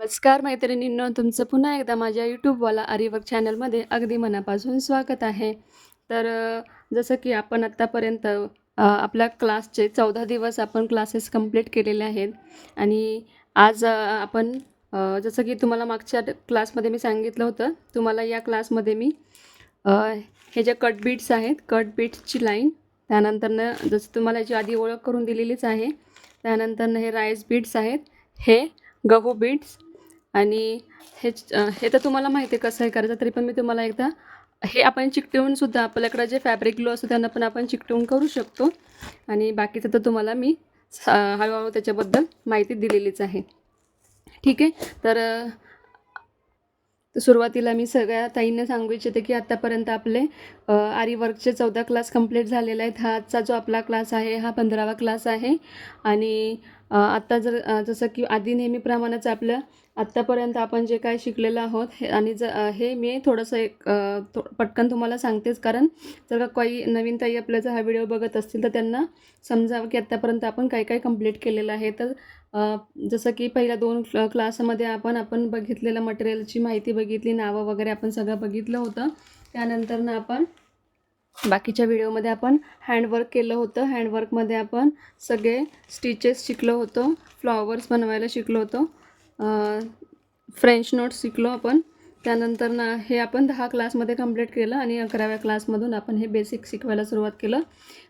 नमस्कार मैत्रिणींनो. तुमचं पुन्हा एकदा माझ्या यूट्यूबवाला आरिवर्क चॅनलमध्ये अगदी मनापासून स्वागत आहे. तर जसं की आपण आत्तापर्यंत आपल्या क्लासचे चौदा दिवस आपण क्लासेस कंप्लीट केलेले आहेत. आणि आज आपण जसं की तुम्हाला मागच्या क्लासमध्ये मी सांगितलं होतं तुम्हाला या क्लासमध्ये मी हे जे कट बीट्स आहेत कट बीट्सची लाईन त्यानंतरनं जसं तुम्हाला याची आधी ओळख करून दिलेलीच आहे त्यानंतरनं हे राईस बीट्स आहेत हे गहू बीट्स आणि हे हे तर तुम्हाला माहिती आहे कसं आहे करायचं तरी पण मी तुम्हाला एकदा हे आपण चिकटवूनसुद्धा आपल्याकडं जे फॅब्रिक ग्लो असतो त्यांना पण आपण चिकटवून करू शकतो. आणि बाकीचं तर तुम्हाला मी हळूहळू त्याच्याबद्दल माहिती दिलेलीच आहे. ठीक आहे? तर सुरुवातीला मी सगळ्या ताईंना सांगू इच्छिते की आत्तापर्यंत आपले आरी वर्कचे चौदा क्लास कंप्लीट झालेले आहेत. हा आजचा जो आपला क्लास आहे हा पंधरावा क्लास आहे. आणि आत्ता जर जसं की आधी नेहमीप्रमाणेच आपलं आत्तापर्यंत आपण जे काय शिकलेलं आहोत हे आणि ज हे मी थोडंसं एक थो पटकन तुम्हाला सांगतेच. कारण जर का काही नवीन ताई आपल्या जर हा व्हिडिओ बघत असतील तर त्यांना समजावं की आत्तापर्यंत आपण काय काय कंप्लीट केलेलं आहे. तर जसं की पहिल्या दोन क्लासमध्ये आपण आपण बघितलेलं मटेरियलची माहिती बघितली नावं वगैरे आपण सगळं बघितलं होतं. त्यानंतरनं आपण बाकीच्या व्हिडिओमध्ये आपण हँडवर्क केलं होतं. हँडवर्कमध्ये आपण सगळे स्टिचेस शिकलो होतो. फ्लॉवर्स बनवायला शिकलो होतो. फ्रेंच नोट्स शिकलो आपण. त्यानंतर ना हे आपण दहा क्लासमध्ये कंप्लीट केलं आणि अकराव्या क्लासमधून आपण हे बेसिक शिकवायला सुरुवात केलं.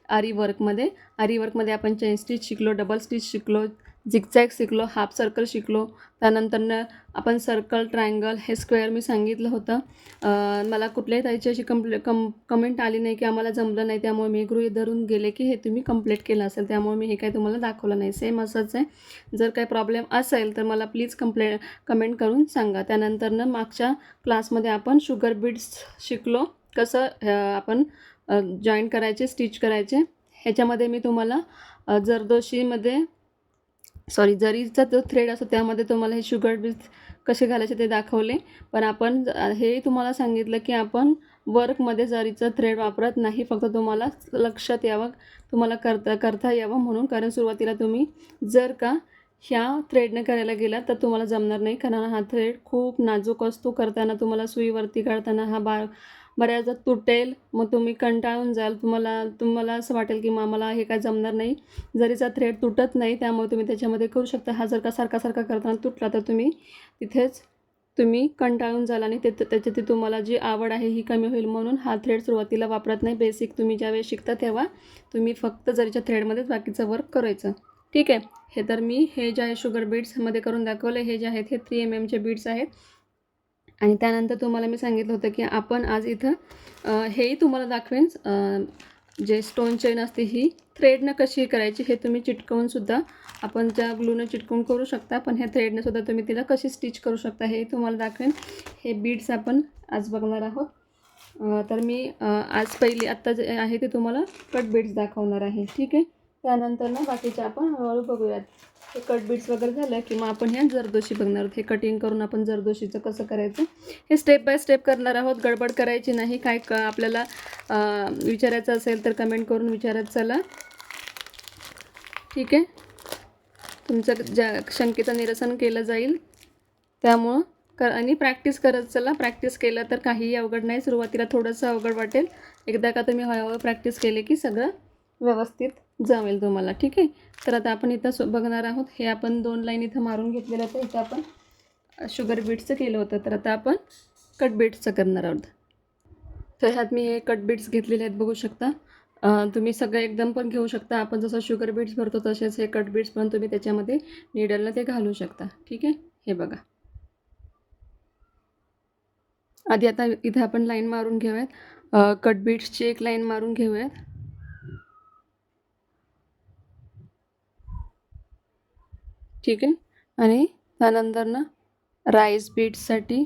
आरी वर्कमध्ये आरी वर्कमध्ये आपण चेन स्टिच शिकलो डबल स्टिच शिकलो झिगझॅग शिकलो हाफ सर्कल शिकलो. त्यानंतरनं आपण सर्कल ट्रायंगल हे स्क्वेअर मी सांगितलं होतं. मला कुठल्याही ताईची अशी कंप्ले कम कमेंट आली नाही की आम्हाला जमलं नाही त्यामुळे मी गृहित धरून गेले की हे तुम्ही कंप्लीट केलं असेल. त्यामुळे मी हे काही तुम्हाला दाखवलं नाही. सेम असंच आहे. जर काही प्रॉब्लेम असेल तर मला प्लीज कंप्ले कमेंट करून सांगा. त्यानंतरनं मागच्या क्लासमध्ये आपण शुगर बीड्स शिकलो. कसं आपण जॉईन करायचे स्टिच करायचे. ह्याच्यामध्ये मी तुम्हाला जरदोशीमध्ये सॉरी जरीचा जो थ्रेड असतो त्यामध्ये तुम्हाला हे शुगर बीज कसे घालायचे ते दाखवले. पण आपण हे तुम्हाला सांगितलं की आपण वर्कमध्ये जरीचा थ्रेड वापरत नाही फक्त तुम्हाला लक्षात यावं तुम्हाला करता करता यावं म्हणून. कारण सुरुवातीला तुम्ही जर का ह्या थ्रेडने करायला गेलात तर तुम्हाला जमणार नाही. कारण हा थ्रेड खूप नाजूक असतो. करताना तुम्हाला सुईवरती काढताना हा बा बऱ्याचदा तुटेल मग तुम्ही कंटाळून जाल. तुम्हाला तुम्हाला असं वाटेल की मग मला हे काय जमणार नाही. जरीचा थ्रेड तुटत नाही त्यामुळे तुम्ही त्याच्यामध्ये करू शकता. हा जर का सारखा सारखा करताना तुटला तर तुम्ही तिथेच तुम्ही कंटाळून जाल आणि ते त्याच्या ती तुम्हाला जी आवड आहे ही कमी होईल म्हणून हा थ्रेड सुरुवातीला वापरत नाही. बेसिक तुम्ही ज्यावेळेस शिकता तेव्हा तुम्ही फक्त जरीच्या थ्रेडमध्येच बाकीचं वर्क करायचं. ठीक आहे? हे तर मी हे जे आहे शुगर बीड्समध्ये करून दाखवले हे जे आहेत हे थ्री एम एमचे बीड्स आहेत. आणि त्यानंतर तुम्हाला मी सांगितलं होतं की आपण आज इथं हेही तुम्हाला दाखवेन. जे स्टोन चेन असते ही थ्रेडनं कशी करायची हे तुम्ही चिटकवूनसुद्धा आपण ज्या ग्लूनं चिटकवून करू शकता. पण ह्या थ्रेडनं सुद्धा तुम्ही तिला कशी स्टिच करू शकता हे तुम्हाला दाखवेन. हे बीड्स आपण आज बघणार आहोत. तर मी आज पहिली आत्ता जे आहे ते तुम्हाला कट बीड्स दाखवणार आहे. ठीक आहे? त्यानंतर ना बाकीच्या आपण हळूहळू बघूयात. हे कट बिट्स वगैरे झालं की मग आपण ह्या जरदोशी बघणार आहोत. हे कटिंग करून आपण जरदोशीचं कसं करायचं? हे स्टेप बाय स्टेप करणार आहोत. गडबड करायची नाही. काय क आपल्याला विचारायचं असेल तर कमेंट करून विचारत चला. ठीक आहे? तुमचं ज्या शंकेचं निरसन केलं जाईल. त्यामुळं क आणि प्रॅक्टिस करत चला. प्रॅक्टिस केलं तर काहीही अवघड नाही. सुरुवातीला थोडंसं अवघड वाटेल. एकदा का तुम्ही हळूहळू प्रॅक्टिस केले की सगळं व्यवस्थित जमेल तुम्हाला ठीक आहे? तर आता आपण इथं सो बघणार आहोत हे आपण दोन लाईन इथं मारून घेतलेलं होतं इथं आपण शुगर बीट्सचं केलं होतं. तर आता आपण कट बीट्सचं करणार आहोत. तर ह्यात मी हे कट बीट्स घेतलेले आहेत बघू शकता. तुम्ही सगळं एकदम पण घेऊ शकता. आपण जसं शुगर बीट्स भरतो तसेच हे कट बीट्स पण तुम्ही त्याच्यामध्ये निडलनं ते घालू शकता. ठीक आहे? हे बघा. आधी आता इथे आपण लाईन मारून घेऊयात. कट बीट्सची एक लाईन मारून घेऊयात. ठीक आहे. आणि त्यानंतर ना राईस बीटसाठी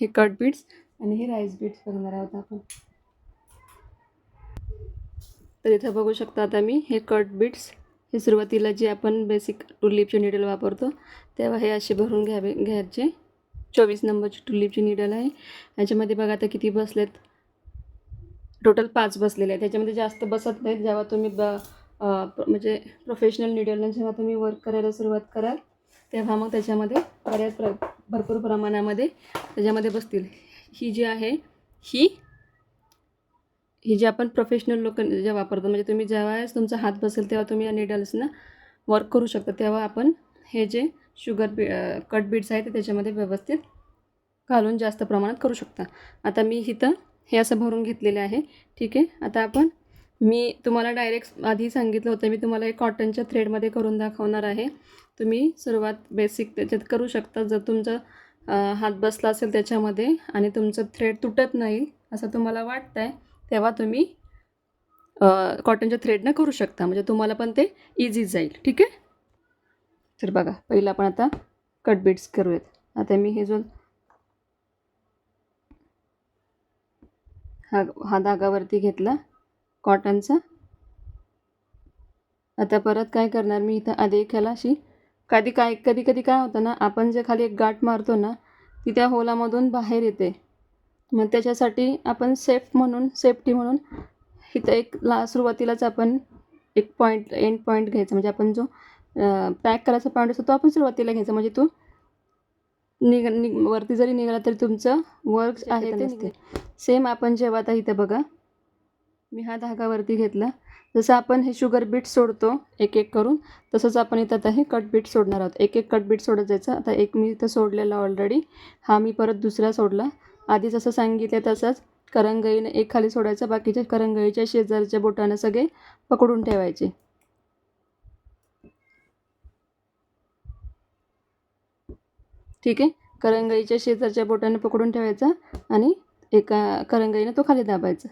हे कट बीट्स आणि हे राईस बीट्स बघणार आहोत आपण. तर इथं बघू शकता आता मी हे कट बीट्स हे सुरुवातीला जे आपण बेसिक टुलिपचे निडल वापरतो तेव्हा हे असे भरून घ्यावे घ्यायचे. चोवीस नंबरची टुलिपची निडल आहे. याच्यामध्ये बघा आता किती बसलेत. टोटल पाच बसलेले आहेत. त्याच्यामध्ये जास्त बसत नाहीत. जेव्हा तुम्ही ब म्हणजे प्रोफेशनल निडलनं जेव्हा तुम्ही वर्क करायला सुरुवात कराल तेव्हा मग त्याच्यामध्ये बऱ्याच प्र भरपूर प्रमाणामध्ये त्याच्यामध्ये बसतील. ही जी आहे ही ही जी आपण प्रोफेशनल लोक जे वापरतो म्हणजे तुम्ही जेव्हा तुमचा हात बसेल तेव्हा तुम्ही या निडल्सना वर्क करू शकता. तेव्हा आपण हे जे शुगर बी कट बीट्स आहेत ते त्याच्यामध्ये व्यवस्थित घालून जास्त प्रमाणात करू शकता. आता मी इथं हे असं भरून घेतलेले आहे. ठीक आहे? आता आपण मी तुम्हाला डायरेक्ट आधी सांगितलं होतं मी तुम्हाला एक कॉटनच्या थ्रेडमध्ये करून दाखवणार आहे. तुम्ही सुरुवात बेसिक त्याच्यात करू शकता. जर तुमचं हात बसला असेल त्याच्यामध्ये आणि तुमचं थ्रेड तुटत नाही असं तुम्हाला वाटतं आहे तेव्हा तुम्ही कॉटनच्या थ्रेडनं करू शकता. म्हणजे तुम्हाला पण ते इझी जाईल. ठीक आहे? तर बघा पहिलं आपण आता कट बीट्स करूयात. आता मी हे जो हा हा धागावरती घेतला कॉटनचा आता परत काय करणार मी? इथं आधी एक ह्याला अशी कधी काय कधी कधी काय होतं ना आपण जे खाली एक गाठ मारतो ना ती त्या होलामधून बाहेर येते. मग त्याच्यासाठी आपण सेफ म्हणून सेफ्टी म्हणून इथं एक ला सुरुवातीलाच आपण एक पॉईंट एंड पॉईंट घ्यायचा. म्हणजे आपण जो पॅक करायचा पॉईंट असतो तो आपण सुरुवातीला घ्यायचा. म्हणजे तो निघ निघ वरती जरी निघाला तरी तुमचं वर्क आहे ते निघते सेम आपण जेव्हा आता इथं बघा मी हा धागावरती घेतला. जसं आपण हे शुगर बीट सोडतो एक एक करून तसंच आपण इथं आता हे कट बीट सोडणार आहोत. एक एक कट बीट सोडत जायचं आता एक मी इथं सोडलेला ऑलरेडी हा मी परत दुसरा सोडला. आधी जसं सांगितलं तसंच करंगईने एक खाली सोडायचं बाकीच्या करंगईच्या शेजारच्या बोटानं सगळे पकडून ठेवायचे. ठीक आहे? करंगईच्या शेजारच्या बोटाने पकडून ठेवायचा आणि एका करंगईनं तो खाली दाबायचा.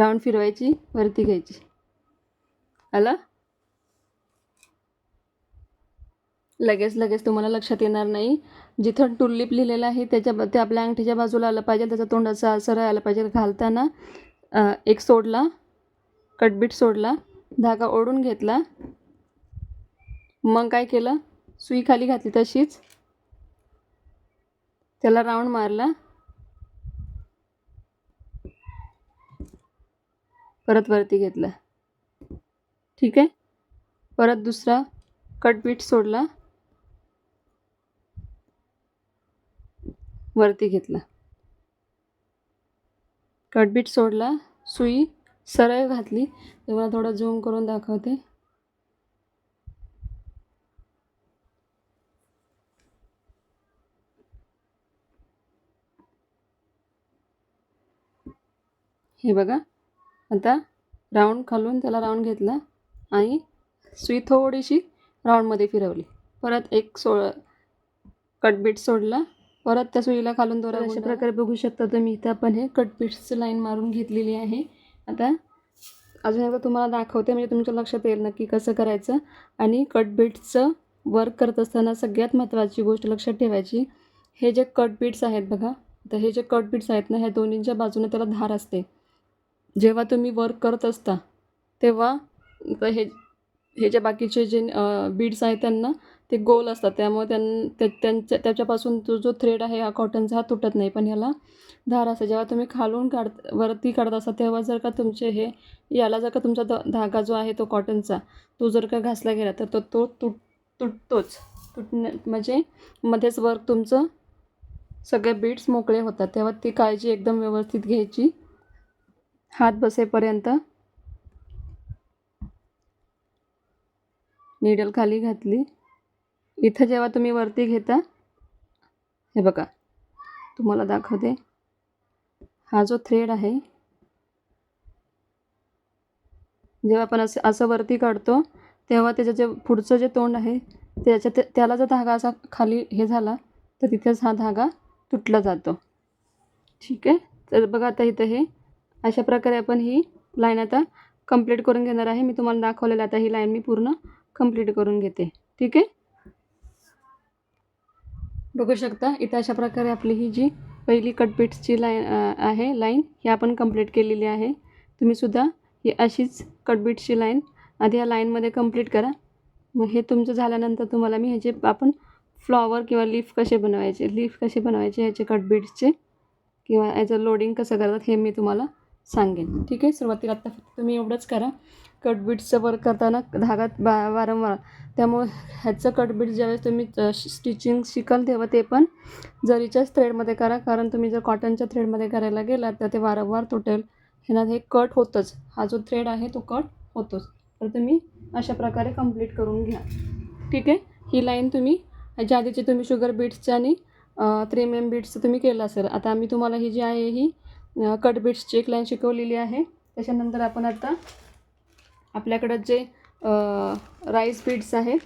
राऊंड फिरवायची वरती घ्यायची. आला? लगेच लगेच तुम्हाला लक्षात येणार नाही. जिथं टुलिप लिहिलेलं आहे त्याच्या ते आपल्या अंगठीच्या बाजूला आलं पाहिजे त्याचा तोंड असं सरळ आलं पाहिजे. घालताना एक सोडला कटबीट सोडला धागा ओढून घेतला. मग काय केलं? सुई खाली घातली तशीच. त्याला राऊंड मारला. परत वरती घेतला. ठीक आहे. परत दुसरा कटबीट सोडला. वरती घेतला. कटबीट सोडला. सुई सरळ घातली. तेव्हा थोडं झूम करून दाखवते. हे बघा. आता राऊंड खालून त्याला राऊंड घेतला आणि सुई थोडीशी राऊंडमध्ये फिरवली. परत एक सो कटबीट सोडला. परत त्या सुईला खालून दोरा अशा प्रकारे बघू शकता तुम्ही इथं आपण हे कटबीट्सचं लाईन मारून घेतलेली आहे. आता अजून एकदा तुम्हाला दाखवते म्हणजे तुमच्या लक्षात येईल नक्की कसं करायचं. आणि कटबीट्सचं वर्क करत असताना सगळ्यात महत्त्वाची गोष्ट लक्षात ठेवायची हे जे कटबीट्स आहेत बघा. तर हे जे कटबीट्स आहेत ना ह्या दोन्हींच्या बाजूने त्याला धार असते. जेव्हा तुम्ही वर्क करत असता तेव्हा हे हे जे बाकीचे जे बीड्स आहेत त्यांना ते गोल असतात. त्यामुळे त्यां ते त्यांच्या त्याच्यापासून जो जो थ्रेड आहे हा कॉटनचा हा तुटत नाही. पण ह्याला धार असते. जेव्हा तुम्ही खालून काढ वरती काढत असता तेव्हा जर का तुमचे हे याला जर का तुमचा ध धागा जो आहे तो कॉटनचा तो जर का घासला गेला तर तो तो तुट तुटतोच. तुटण्या म्हणजे मध्येच वर्क तुमचं सगळे बीड्स मोकळे होतात. तेव्हा ती काळजी एकदम व्यवस्थित घ्यायची. हात बसेपर्यंत निडल खाली घातली. इथं जेव्हा तुम्ही वरती घेता हे बघा तुम्हाला दाखवते. हा जो थ्रेड आहे जेव्हा आपण असं असं वरती काढतो तेव्हा त्याचं जे पुढचं जे तोंड आहे त्याच्या ते- त्याला जर धागा असा खाली हे झाला तर तिथेच हा धागा तुटला जातो. ठीक आहे? तर बघा आता इथं हे अशा प्रकारे आपण ही लाईन आता कंप्लीट करून घेणार आहे. मी तुम्हाला दाखवलेलं आता ही लाईन मी पूर्ण कंप्लीट करून घेते. ठीक आहे? बघू शकता इथं अशा प्रकारे आपली ही जी पहिली कटबीट्सची लाईन आहे लाईन ही आपण कंप्लीट केलेली आहे. तुम्हीसुद्धा ही अशीच कटबीट्सची लाईन आधी या लाईनमध्ये कंप्लीट करा. मग हे तुमचं झाल्यानंतर तुम्हाला मी ह्याचे आपण फ्लॉवर किंवा लीफ कसे बनवायचे लीफ कसे बनवायचे ह्याचे कटबीट्सचे किंवा याचं लोडिंग कसं करतात हे मी तुम्हाला सांगेन. ठीक आहे? सुरुवातीला आत्ता फक्त तुम्ही एवढंच करा. कट बीट्सचं वर्क करताना धागा बा वारंवार. त्यामुळे ह्याचं कट बीट ज्यावेळेस तुम्ही स्टिचिंग शिकाल तेव्हा ते पण जरीच्याच थ्रेडमध्ये करा. कारण तुम्ही जर कॉटनच्या थ्रेडमध्ये करायला गेलात तर ते वारंवार तुटेल. ह्यानं हे कट होतंच. हा जो थ्रेड आहे तो कट होतोच. तर तुम्ही अशा प्रकारे कंप्लीट करून घ्या. ठीक आहे? ही लाईन तुम्ही ह्याच्या आधीची तुम्ही शुगर बीट्सचं आणि थ्री एम एम बीट्सचं तुम्ही केलं असेल. आता आम्ही तुम्हाला ही जी आहे ही कट बीट्सची एक लाईन शिकवलेली आहे. त्याच्यानंतर आपण आता आपल्याकडं जे राईस बीड्स आहेत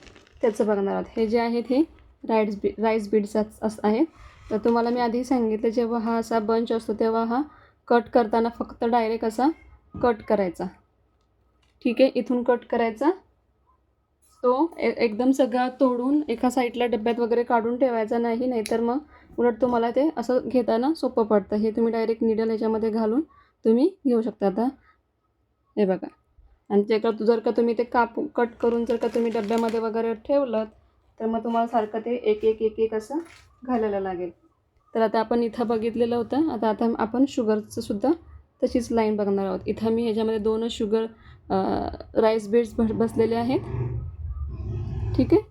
त्याचं बघणार आहोत. हे जे आहेत हे राईट्स बी राईस बीड्स अस आहेत तर तुम्हाला मी आधी सांगितलं जेव्हा हा असा बंच असतो तेव्हा हा कट करताना फक्त डायरेक्ट असा कट करायचा. ठीक आहे? इथून कट करायचा. तो ए एकदम सगळा तोडून एका साईडला डब्यात वगैरे काढून ठेवायचा नाही नाहीतर मग उलट तुम्हाला ते असं घेताना सोपं पडतं. हे तुम्ही डायरेक्ट निडल ह्याच्यामध्ये घालून तुम्ही घेऊ शकता आता. हे बघा. आणि जे का जर का तुम्ही ते काप कट करून जर का तुम्ही डब्यामध्ये वगैरे ठेवलं तर मग तुम्हाला सारखं ते एक एक एक एक असं घालायला लागेल. तर आता आपण इथं बघितलेलं होतं. आता आता आपण शुगरचं सुद्धा तशीच लाईन बघणार आहोत. इथं मी ह्याच्यामध्ये दोनच शुगर राईस बीड्स ब बसलेले आहेत. ठीक आहे?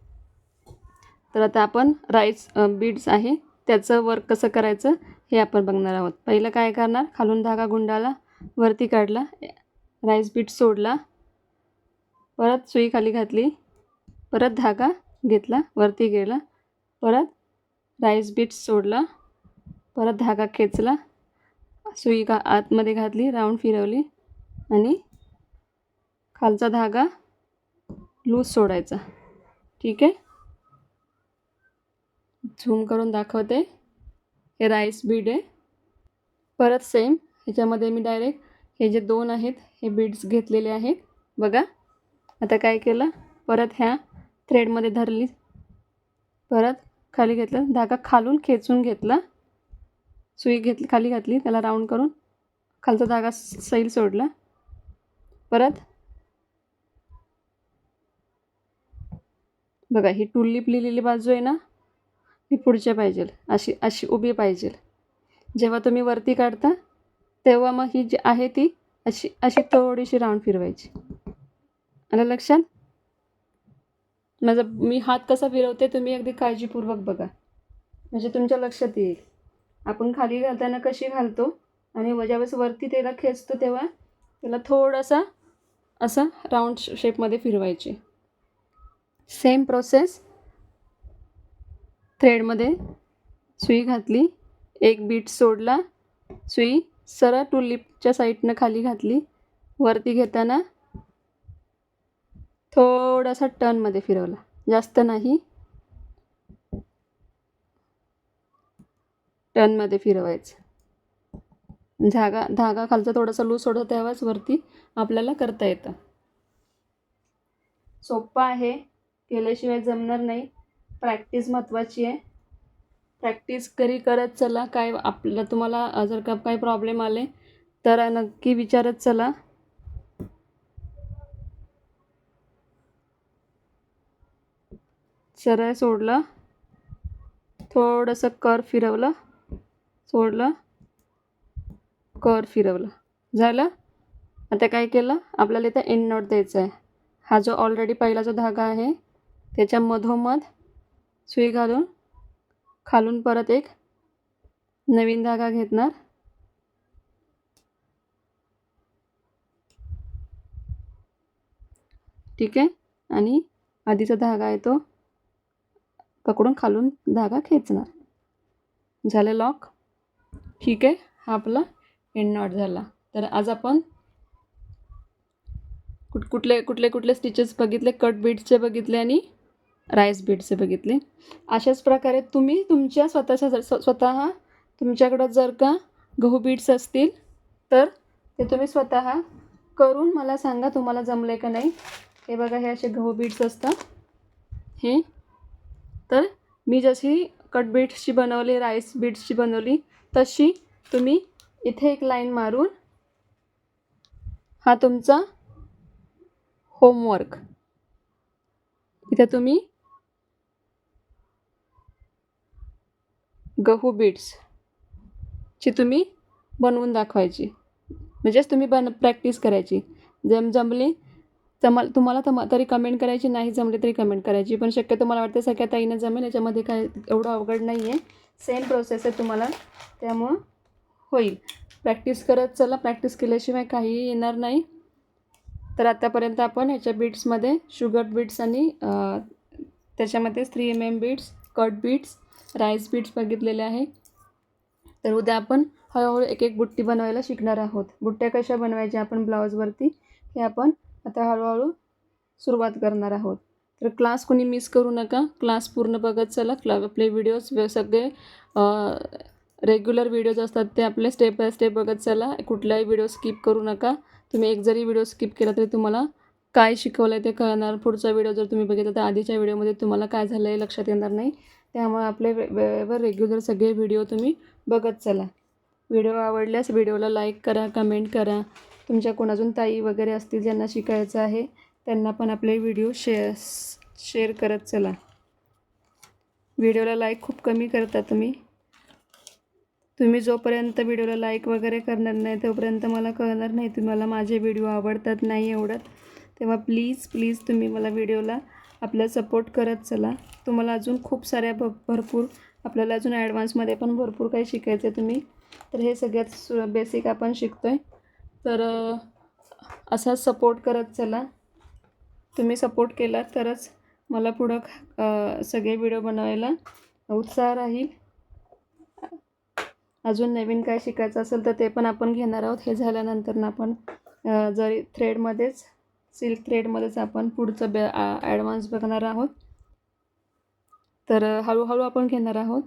तर आता आपण राईस बीड्स आहे. त्याचं वर्क कसं करायचं हे आपण बघणार आहोत. पहिलं काय करणार? खालून धागा गुंडाला वरती काढला राईस बीट सोडला परत सुई खाली घातली परत धागा घेतला वरती गेला परत राईस बीट सोडला परत धागा खेचला सुई घा आतमध्ये घातली राऊंड फिरवली आणि खालचा धागा लूज सोडायचा. ठीक आहे? झूम करून दाखवते. हे राईस बीड आहे. परत सेम ह्याच्यामध्ये मी डायरेक्ट हे जे दोन आहेत हे बीड्स घेतलेले आहेत. बघा. आता काय केलं? परत ह्या थ्रेडमध्ये धरली. परत खाली घेतलं. धागा खालून खेचून घेतला. सुई घेतली खाली घातली. त्याला राऊंड करून खालचा धागा सैल सोडला. परत बघा ही टुल्लीप लिहिलेली बाजू आहे ना? ही पुढच्या पाहिजे अशी अशी उभी पाहिजे जेव्हा तुम्ही वरती काढता तेव्हा मग ही जी आहे ती अशी अशी थोडीशी राऊंड फिरवायची. आलं लक्षात? माझा मी हात कसा फिरवते तुम्ही अगदी काळजीपूर्वक बघा. म्हणजे तुमच्या लक्षात येईल. आपण खाली घालताना कशी घालतो आणि ज्यावेळेस वरती त्याला खेचतो तेव्हा त्याला थोडासा असा राऊंड शेपमध्ये फिरवायचे. सेम प्रोसेस थ्रेडमध्ये सुई घातली एक बीट सोडला सुई सरळ टुलिपच्या साईडनं खाली घातली. वरती घेताना थोडासा टर्नमध्ये फिरवला. जास्त नाही. टर्नमध्ये फिरवायचं. धागा धागा खालचा थोडासा लूज सोडतो तेव्हाच वरती आपल्याला करता येतं. सोपं आहे. केल्याशिवाय जमणार नाही. प्रॅक्टिस महत्त्वाची आहे. प्रॅक्टिस करी करत चला. काय आपलं तुम्हाला जर का काही प्रॉब्लेम आले तर नक्की विचारत चला. सरळ सोडलं. थोडंसं कर फिरवलं. सोडलं. कर फिरवलं. झालं? आता काय केलं? आपल्याला इथं एंड नोट द्यायचं आहे. हा जो ऑलरेडी पहिला जो धागा आहे त्याच्या मधोमध सुई घालून खालून परत एक नवीन धागा घेतणार. ठीक आहे? आणि आधीचा धागा आहे तो पकडून खालून धागा खेचणार. झालं लॉक? ठीक आहे हा आपला एंड नॉट झाला. तर आज आपण कुठ कुठले कुठले कुठले स्टिचेस बघितले कट बीट्सचे बघितले आणि राईस बीड्सचे बघितले. अशाच प्रकारे तुम्ही तुमच्या स्वतःच्या जर स्वतः तुमच्याकडं जर का गहू बीट्स असतील तर ते तुम्ही स्वतः करून मला सांगा तुम्हाला जमले का नाही. हे बघा हे असे गहू बीट्स असतात. हे. तर मी जशी कट बीट्सची बनवली राईस बीट्सची बनवली तशी तुम्ही इथे एक लाईन मारून हा तुमचा होमवर्क. इथे तुम्ही गहू बीट्स ची तुम्ही बनवून दाखवायची. म्हणजेच तुम्ही बन प्रॅक्टिस करायची. जम जमली जमल तुम्हाला तम तरी कमेंट करायची नाही जमली तरी कमेंट करायची. पण शक्यतो मला वाटतं सगळ्या ताईनं जमेल याच्यामध्ये काय एवढं अवघड नाही आहे सेम प्रोसेस आहे तुम्हाला. त्यामुळं होईल. प्रॅक्टिस करत चला. प्रॅक्टिस केल्याशिवाय काहीही येणार नाही. तर आत्तापर्यंत आपण ह्याच्या बीट्समध्ये शुगर बीट्स आणि त्याच्यामध्ये three M M beads cut beads rice beads बघितलेले आहे. तर उद्या आपण हळूहळू एक एक बुट्टी बनवायला शिकणार आहोत. बुट्ट्या कशा बनवायच्या आपण ब्लाऊजवरती हे आपण आता हळूहळू सुरुवात करणार आहोत. तर क्लास कोणी मिस करू नका. क्लास पूर्ण बघत चला. क्ला आपले व्हिडिओज वे- सगळे रेग्युलर व्हिडिओज असतात ते आपले स्टेप बाय स्टेप बघत चला. कुठलाही व्हिडिओ स्किप करू नका. तुम्ही एक जरी व्हिडिओ स्किप केला तरी तुम्हाला काय शिकवलं आहे ते कळणार. पुढचा व्हिडिओ जर तुम्ही बघितला तर आधीच्या व्हिडिओमध्ये तुम्हाला काय झालं आहे लक्षात येणार नाही. त्यामुळे आपले वे- वेळेवर रेग्युलर सगळे व्हिडिओ तुम्ही बघत चला. व्हिडिओ आवडल्यास व्हिडिओला लाईक करा कमेंट करा. तुमच्या कोण अजून ताई वगैरे असतील ज्यांना शिकायचं आहे त्यांना पण आपले व्हिडिओ शेअर शेअर करत चला. व्हिडिओला लाईक खूप कमी करता तुम्ही. तुम्ही जोपर्यंत व्हिडिओला लाईक वगैरे करणार नाही तोपर्यंत मला कळणार नाही तुम्हाला माझे व्हिडिओ आवडतात नाही आवडत तेव्हा प्लीज प्लीज तुम्ही मला व्हिडिओला आपला सपोर्ट करत चला. तुम्हाला अजून खूप साऱ्या भ भरपूर आपल्याला अजून ॲडव्हान्समध्ये पण भरपूर काही शिकायचं आहे तुम्ही. तर हे सगळ्यात सु बेसिक आपण शिकतो आहे तर असा सपोर्ट करत चला. तुम्ही सपोर्ट केला तरच मला पुढं सगळे व्हिडिओ बनवायला उत्साह राहील. अजून नवीन काय शिकायचं असेल तर ते पण आपण घेणार आहोत. हे झाल्यानंतर ना आपण जरी थ्रेडमध्येच सिल्क थ्रेडमध्येच आपण पुढचं बे ॲडव्हान्स बघणार आहोत. तर हळूहळू आपण घेणार आहोत.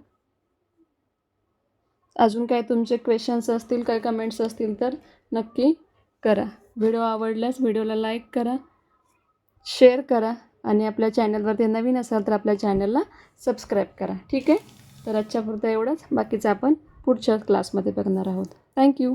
अजून काय तुमचे क्वेश्चन्स असतील काय कमेंट्स असतील तर नक्की करा. व्हिडिओ आवडल्यास व्हिडिओला लाईक करा शेअर करा आणि आपल्या चॅनलवरती नवीन असाल तर आपल्या चॅनलला सबस्क्राईब करा. ठीक आहे? तर आजच्यापुरतं एवढंच. बाकीचं आपण पुढच्या क्लासमध्ये बघणार आहोत. थँक्यू